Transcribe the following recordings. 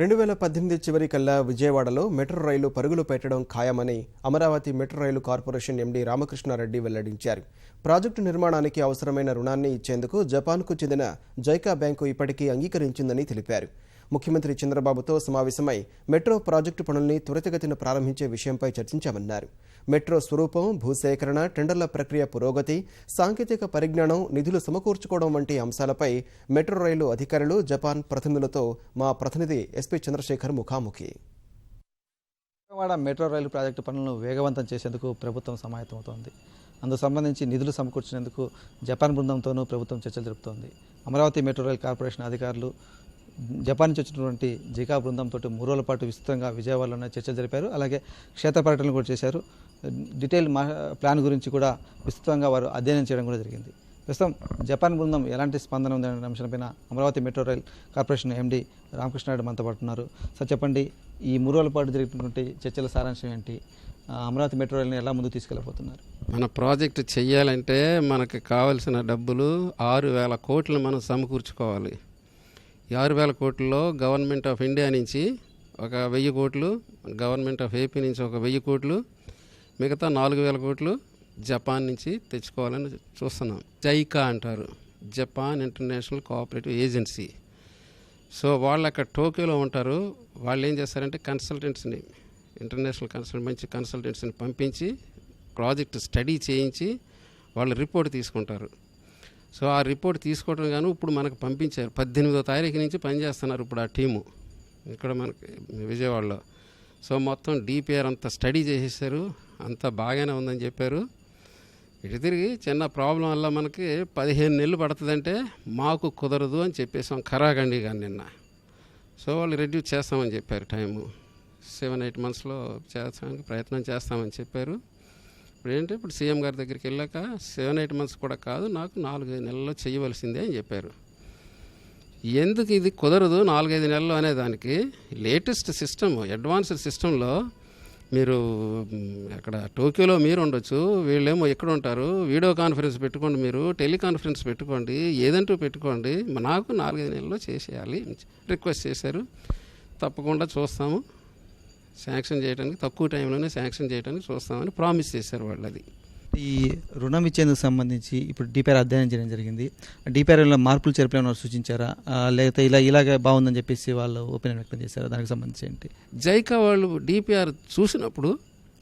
రెండు వేల పద్దెనిమిది చివరి కల్లా విజయవాడలో మెట్రో రైలు పరుగులు పెట్టడం ఖాయమని Amaravati metro rail corporation MD Ramakrishna Reddy వెల్లడించారు. ప్రాజెక్టు నిర్మాణానికి అవసరమైన రుణాన్ని ఇచ్చేందుకు జపాన్కు చెందిన జైకా బ్యాంకు ఇప్పటికీ అంగీకరించిందని తెలిపారు. ముఖ్యమంత్రి చంద్రబాబుతో సమావేశమై మెట్రో ప్రాజెక్టు పనుల్ని త్వరితగతిన ప్రారంభించే విషయంపై చర్చించామన్నారు. మెట్రో స్వరూపం భూసేకరణ టెండర్ల ప్రక్రియ పురోగతి సాంకేతిక పరిజ్ఞానం నిధులు సమకూర్చుకోవడం వంటి అంశాలపై మెట్రో రైలు అధికారులు జపాన్ ప్రతినిధులతో మా ప్రతినిధి ఎస్పీ చంద్రశేఖర్ ముఖాముఖి. విజయవాడ మెట్రో రైలు ప్రాజెక్టు పనులను వేగవంతం చేసేందుకు ప్రభుత్వం సమాయత్తమవుతోంది. అందుకు సంబంధించి నిధులు సమకూర్చినందుకు జపాన్ బృందంతోనూ ప్రభుత్వం చర్చలు జరుపుతోంది. అమరావతి మెట్రో రైలు కార్పొరేషన్ అధికారులు జపాన్ నుంచి వచ్చినటువంటి జికా బృందంతో మూడు రోజుల పాటు విస్తృతంగా విజయవాడలోనే చర్చలు జరిపారు. అలాగే క్షేత్ర పర్యటనలు కూడా చేశారు. డీటెయిల్ మా ప్లాన్ గురించి కూడా విస్తృతంగా వారు అధ్యయనం చేయడం కూడా జరిగింది. ప్రస్తుతం జపాన్ బృందం ఎలాంటి స్పందన ఉందనే అంశంపైన Amaravati metro rail corporation MD Ramakrishna Reddy మనతో పాటు ఉన్నారు. సార్ చెప్పండి ఈ మూడు రోజుల పాటు జరిగినటువంటి చర్చల సారాంశం ఏంటి? అమరావతి మెట్రో రైల్ని ఎలా ముందుకు తీసుకెళ్ళబోతున్నారు? మన ప్రాజెక్ట్ చేయాలంటే మనకి కావలసిన డబ్బులు ఆరు వేల కోట్లు మనం సమకూర్చుకోవాలి. ఆరు వేల కోట్లలో గవర్నమెంట్ ఆఫ్ ఇండియా నుంచి ఒక వెయ్యి కోట్లు గవర్నమెంట్ ఆఫ్ ఏపీ నుంచి ఒక వెయ్యి కోట్లు మిగతా నాలుగు వేల కోట్లు జపాన్ నుంచి తెచ్చుకోవాలని చూస్తున్నాం. జైకా అంటారు Japan international cooperative agency. So వాళ్ళు అక్కడ టోక్యోలో ఉంటారు. వాళ్ళు ఏం చేస్తారంటే కన్సల్టెంట్స్ని ఇంటర్నేషనల్ కన్సల్ట్ మంచి కన్సల్టెంట్స్ని పంపించి ప్రాజెక్ట్ స్టడీ చేయించి వాళ్ళు రిపోర్ట్ తీసుకుంటారు. సో ఆ రిపోర్ట్ తీసుకోవడం గాను ఇప్పుడు మనకు పంపించారు. పద్దెనిమిదో తారీఖు నుంచి పనిచేస్తున్నారు ఇప్పుడు ఆ టీము. ఇక్కడ మనకి విజయవాడలో. సో మొత్తం డిపిఆర్ అంతా స్టడీ చేసేసారు అంతా బాగానే ఉందని చెప్పారు. ఇటు తిరిగి చిన్న ప్రాబ్లం వల్ల మనకి పదిహేను నెలలు పడుతుందంటే మాకు కుదరదు అని చెప్పేసాం ఖరాగండి కానీ నిన్న. సో వాళ్ళు రెడ్యూస్ చేస్తామని చెప్పారు టైము. సెవెన్ ఎయిట్ మంత్స్లో చేస్తానికి ప్రయత్నం చేస్తామని చెప్పారు. ఇప్పుడు ఏంటంటే ఇప్పుడు సీఎం గారి దగ్గరికి వెళ్ళాక సెవెన్ ఎయిట్ మంత్స్ కూడా కాదు నాకు నాలుగైదు నెలల్లో చేయవలసిందే అని చెప్పారు. ఎందుకు ఇది కుదరదు నాలుగైదు నెలలు అనే దానికి? లేటెస్ట్ సిస్టమ్ అడ్వాన్స్డ్ సిస్టంలో మీరు అక్కడ టోక్యోలో మీరు ఉండొచ్చు వీళ్ళేమో ఎక్కడ ఉంటారు వీడియో కాన్ఫరెన్స్ పెట్టుకోండి మీరు టెలికాన్ఫరెన్స్ పెట్టుకోండి ఏదంటూ పెట్టుకోండి నాకు నాలుగైదు నెలల్లో చేసేయాలి రిక్వెస్ట్ చేశారు. తప్పకుండా చూస్తాము. శాంక్షన్ చేయడానికి తక్కువ టైంలోనే శాంక్షన్ చేయడానికి చూస్తామని ప్రామిస్ చేశారు వాళ్ళు అది ఈ రుణం ఇచ్చేందుకు సంబంధించి ఇప్పుడు డిపిఆర్ అధ్యయనం చేయడం జరిగింది. డిపిఆర్లో మార్పులు చేర్పులు సూచించారా? లేకపోతే ఇలా ఇలాగే బాగుందని చెప్పేసి వాళ్ళు ఒపీనియన్ వ్యక్తం చేశారా? దానికి సంబంధించి ఏంటి? జైకా వాళ్ళు డిపిఆర్ చూసినప్పుడు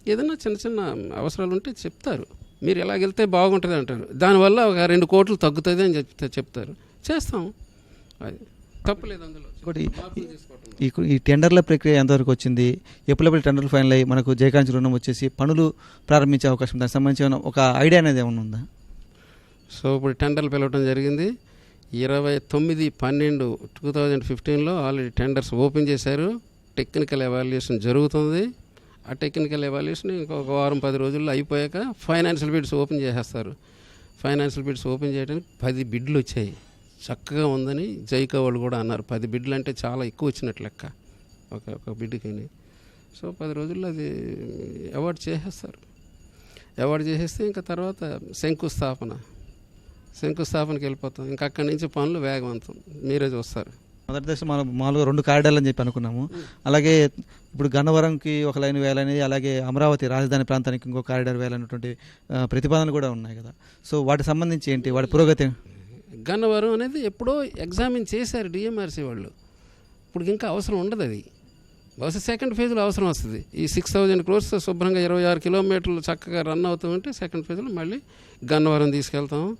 ఏదైనా చిన్న చిన్న అవసరాలు ఉంటే చెప్తారు. మీరు ఎలాగెళ్తే బాగుంటుంది అంటారు. దానివల్ల ఒక రెండు కోట్లు తగ్గుతుంది అని చెప్తే చెప్తారు. చేస్తాం. అది. తప్పులేదు అందులో. ఇంకోటి ఈ ఈ టెండర్ల ప్రక్రియ ఎంతవరకు వచ్చింది? ఎప్పుడెప్పుడు టెండర్లు ఫైనల్ అయ్యి మనకు జయకాంచి రుణం వచ్చేసి పనులు ప్రారంభించే అవకాశం దానికి సంబంధించి ఏమైనా ఒక ఐడియా అనేది ఏమైనా ఉందా? సో ఇప్పుడు టెండర్లు పిలవడం జరిగింది. ఇరవై తొమ్మిది పన్నెండు టూ థౌజండ్ ఫిఫ్టీన్లో ఆల్రెడీ టెండర్స్ ఓపెన్ చేశారు. టెక్నికల్ ఎవాల్యుయేషన్ జరుగుతుంది. ఆ టెక్నికల్ ఎవాల్యుయేషన్ ఇంకొక వారం పది రోజుల్లో అయిపోయాక ఫైనాన్షియల్ బిడ్స్ ఓపెన్ చేసేస్తారు. ఫైనాన్షియల్ బిడ్స్ ఓపెన్ చేయడానికి పది బిడ్లు వచ్చాయి. చక్కగా ఉందని జైకా వాళ్ళు కూడా అన్నారు. పది బిడ్లు అంటే చాలా ఎక్కువ వచ్చినట్టు లెక్క. ఒక ఒక బిడ్డుకి సో పది రోజుల్లో అది అవార్డు చేసేస్తారు. అవార్డు చేసేస్తే ఇంకా తర్వాత శంకుస్థాపన. శంకుస్థాపనకి వెళ్ళిపోతాం. ఇంకా అక్కడి నుంచి పనులు వేగవంతం. మీరే చూస్తారు. మొదటి దశ మనం మామూలుగా రెండు కారిడార్లు అని చెప్పి అనుకున్నాము. అలాగే ఇప్పుడు గన్నవరంకి ఒక లైన్ వేయాలని అలాగే అమరావతి రాజధాని ప్రాంతానికి ఇంకో కారిడార్ వేయాలన్నటువంటి ప్రతిపాదనలు కూడా ఉన్నాయి కదా. సో వాటికి సంబంధించి ఏంటి? వాటి పురోగతి గన్నవరం అనేది ఎప్పుడో ఎగ్జామిన్ చేశారు డిఎంఆర్సీ వాళ్ళు. ఇప్పుడు ఇంకా అవసరం ఉండదు అది. బహుశా సెకండ్ ఫేజ్లో అవసరం వస్తుంది. ఈ సిక్స్ థౌజండ్ క్రోర్స్ శుభ్రంగా ఇరవై ఆరు కిలోమీటర్లు చక్కగా రన్ అవుతామంటే సెకండ్ ఫేజ్లో మళ్ళీ గన్నవరం తీసుకెళ్తాం.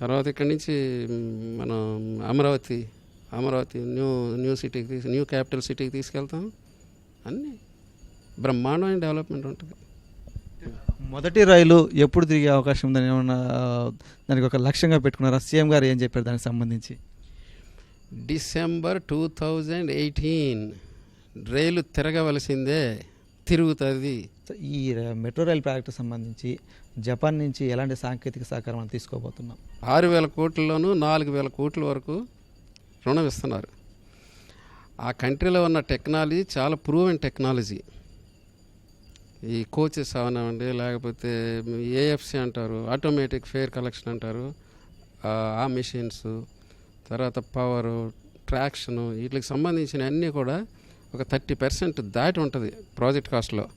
తర్వాత ఇక్కడి నుంచి మనం అమరావతి అమరావతి న్యూ న్యూ సిటీకి తీసు న్యూ క్యాపిటల్ సిటీకి తీసుకెళ్తాం. అన్నీ బ్రహ్మాండమైన డెవలప్మెంట్ ఉంటుంది. మొదటి రైలు ఎప్పుడు తిరిగే అవకాశం ఉందని ఏమన్నా దానికి ఒక లక్ష్యంగా పెట్టుకున్నారా? సీఎం గారు ఏం చెప్పారు దానికి సంబంధించి? December two thousand eighteen rail తిరగవలసిందే తిరుగుతుంది. ఈ మెట్రో రైల్ ప్రాజెక్టు సంబంధించి జపాన్ నుంచి ఎలాంటి సాంకేతిక సహకారం తీసుకోబోతున్నాం? ఆరు వేల కోట్లలోనూ నాలుగు వేల కోట్ల వరకు రుణం ఇస్తున్నారు. ఆ కంట్రీలో ఉన్న టెక్నాలజీ చాలా ప్రూవెన్ టెక్నాలజీ ఈ కోచెస్ అవనండి లేకపోతే ఏఎఫ్సి అంటారు ఆటోమేటిక్ ఫేర్ కలెక్షన్ అంటారు ఆ- మిషన్స్ తర్వాత పవరు ట్రాక్షను వీటికి సంబంధించిన అన్నీ కూడా ఒక థర్టీ పర్సెంట్ దాటి ఉంటుంది ప్రాజెక్ట్ కాస్ట్లో.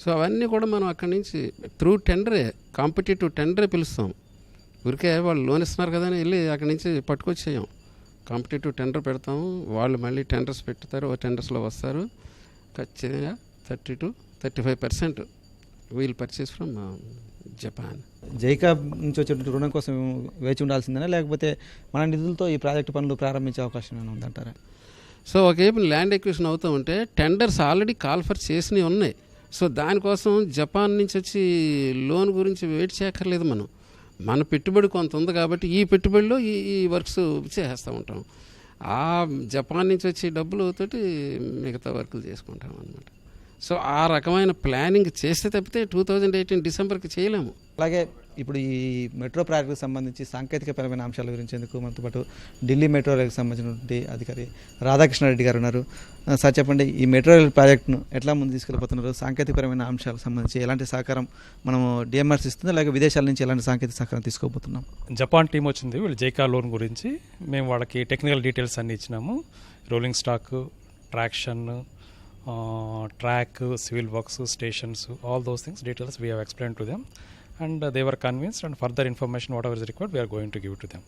సో అవన్నీ కూడా మనం అక్కడి నుంచి త్రూ టెండరే కాంపిటేటివ్ టెండరే పిలుస్తాం. ఊరికే వాళ్ళు లోన్ ఇస్తున్నారు కదా అని వెళ్ళి అక్కడి నుంచి పట్టుకొచ్చేయం. కాంపిటేటివ్ టెండర్ పెడతాము వాళ్ళు మళ్ళీ టెండర్స్ పెట్టుతారు ఓ టెండర్స్లో వస్తారు. ఖచ్చితంగా thirty to thirty five percent we'll purchase from Japan. JICA నుంచి వచ్చేటువంటి రుణం కోసం వేచి ఉండాల్సిందేనా? లేకపోతే మన నిధులతో ఈ ప్రాజెక్టు పనులు ప్రారంభించే అవకాశం ఏమైనా ఉందంటారా? సో ఒకవైపు ల్యాండ్ ఎక్విషన్ అవుతూ ఉంటే టెండర్స్ ఆల్రెడీ కాల్ఫర్ చేసినవి ఉన్నాయి. సో దానికోసం జపాన్ నుంచి వచ్చి లోన్ గురించి వెయిట్ చేయక్కర్లేదు మనం. మన పెట్టుబడి కొంత ఉంది కాబట్టి ఈ పెట్టుబడిలో ఈ ఈ వర్క్స్ చేసేస్తూ ఉంటాం. ఆ జపాన్ నుంచి వచ్చే డబ్బులతోటి మిగతా వర్కులు చేసుకుంటాం అనమాట సో ఆ రకమైన ప్లానింగ్ చేస్తే తప్పితే టూ థౌజండ్ ఎయిటీన్ డిసెంబర్కి చేయలేము. అలాగే ఇప్పుడు ఈ మెట్రో ప్రాజెక్టుకు సంబంధించి సాంకేతికపరమైన అంశాల గురించి ఎందుకు మనతో పాటు ఢిల్లీ మెట్రో రైలుకి సంబంధించినటువంటి అధికారి రాధాకృష్ణారెడ్డి గారు ఉన్నారు. సార్ చెప్పండి ఈ మెట్రో రైల్ ప్రాజెక్టును ఎట్లా ముందు తీసుకెళ్ళిపోతున్నారు సాంకేతికపరమైన అంశాలకు సంబంధించి ఎలాంటి సహకారం మనము డిఎంఆర్స్ ఇస్తుంది అలాగే విదేశాల నుంచి ఎలాంటి సాంకేతిక సహకారం తీసుకోబోతున్నాం? జపాన్ టీం వచ్చింది వీళ్ళు జైకా లోన్ గురించి. మేము వాళ్ళకి టెక్నికల్ డీటెయిల్స్ అన్ని ఇచ్చినాము. Rolling stock traction track civil works stations all those things details we have explain to them and they are convinced and further information whatever is required we are going to give to them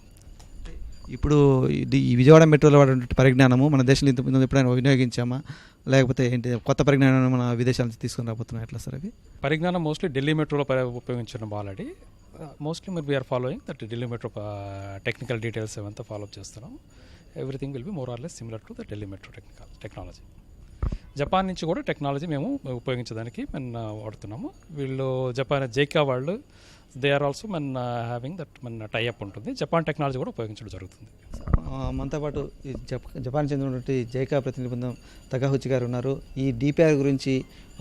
ఇప్పుడు ఇది ఈ విజయవాడ మెట్రోలో వాడే పరిజ్ఞానము మన దేశంలో ఇంత ముందు ఎప్పుడైనా వినియోగించామా? లేకపోతే ఏంటి కొత్త పరిజ్ఞానం మన విదేశాల నుంచి తీసుకొని రాబోతున్నాం ఎట్లా సార్ అవి? పరిజ్ఞానం మోస్ట్లీ ఢిల్లీ మెట్రోలో ఉపయోగించిన ఆల్రెడీ మోస్ట్లీ మీరు we're following that Delhi metro technical details ఏమంతా ఫాలో చేస్తున్నాం. Everything will be more or less similar to the Delhi metro technical technology Japan నుంచి కూడా టెక్నాలజీ మేము ఉపయోగించడానికి మన వాడుతున్నాము. వీళ్ళు జపాన్ జైకా వాళ్ళు దే ఆర్ ఆల్సో మన హ్యావింగ్ దట్ మన టైఅప్ ఉంటుంది. జపాన్ టెక్నాలజీ కూడా ఉపయోగించడం జరుగుతుంది. మనతో పాటు జపాన్ చెందినటువంటి జైకా ప్రతినిధి బృందం తకాహుచి గారు ఉన్నారు. ఈ డిపిఆర్ గురించి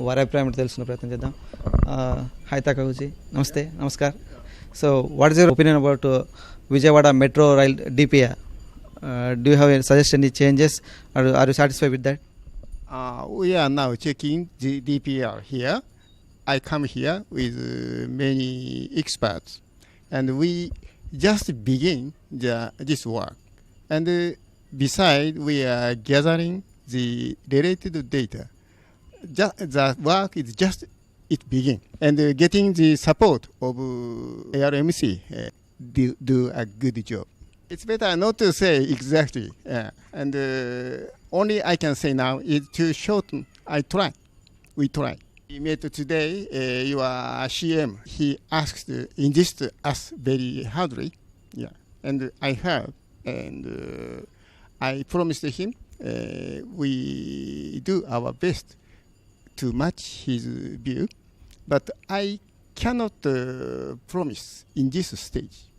వారి అభిప్రాయం తెలుసుకున్న తెలుసుకునే ప్రయత్నం చేద్దాం. హాయ్ తకాహుచి నమస్తే. Namaskar. So what is your opinion about Vijayawada metro rail DPR? Do have suggest any changes are you satisfy with that Uh, we are now checking the DPR here. I come here with uh, many experts, and we just begin the, this work. And uh, beside, we are gathering the related data. Just, the work is just it begin, and uh, getting the support of uh, ARMC uh, do, do a good job. It's better not to say exactly, uh, and uh, only I can say now is to shorten. I try, we try. We met today. Uh, your CM he asked uh, insist us very hardly, yeah, and I heard, and uh, I promised him uh, we do our best to match his view, but I cannot uh, promise in this stage.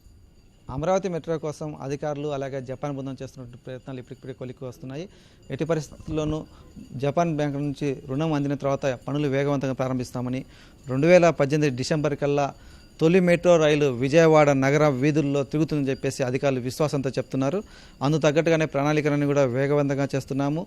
Amaravati metro కోసం అధికారులు అలాగే Japan బృందం చేస్తున్న ప్రయత్నాలు ఇప్పటికిప్పుడే కొలికి వస్తున్నాయి ఎట్టి పరిస్థితుల్లోనూ జపాన్ బ్యాంక్ నుంచి రుణం అందిన తర్వాత పనులు వేగవంతంగా ప్రారంభిస్తామని రెండు వేల పద్దెనిమిది డిసెంబర్ కల్లా తొలి మెట్రో రైలు విజయవాడ నగర వీధుల్లో తిరుగుతుందని చెప్పేసి అధికారులు విశ్వాసంతో చెప్తున్నారు. అందుకు తగ్గట్టుగానే ప్రణాళికలను కూడా వేగవంతంగా చేస్తున్నాము.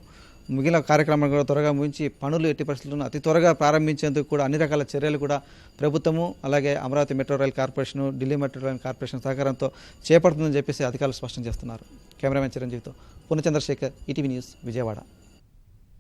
మిగిలిన కార్యక్రమాలు కూడా త్వరగా ముగించి పనులు ఎట్టి పరిస్థితుల్లో అతి త్వరగా ప్రారంభించేందుకు కూడా అన్ని రకాల చర్యలు కూడా ప్రభుత్వము అలాగే Amaravati metro rail corporation Delhi metro rail corporation సహకారంతో చేపడుతుందని చెప్పేసి అధికారులు స్పష్టం చేస్తున్నారు. కెమెరామెన్ చిరంజీవితో పూర్ణచంద్రశేఖర్ ఈటీవీ న్యూస్ విజయవాడ.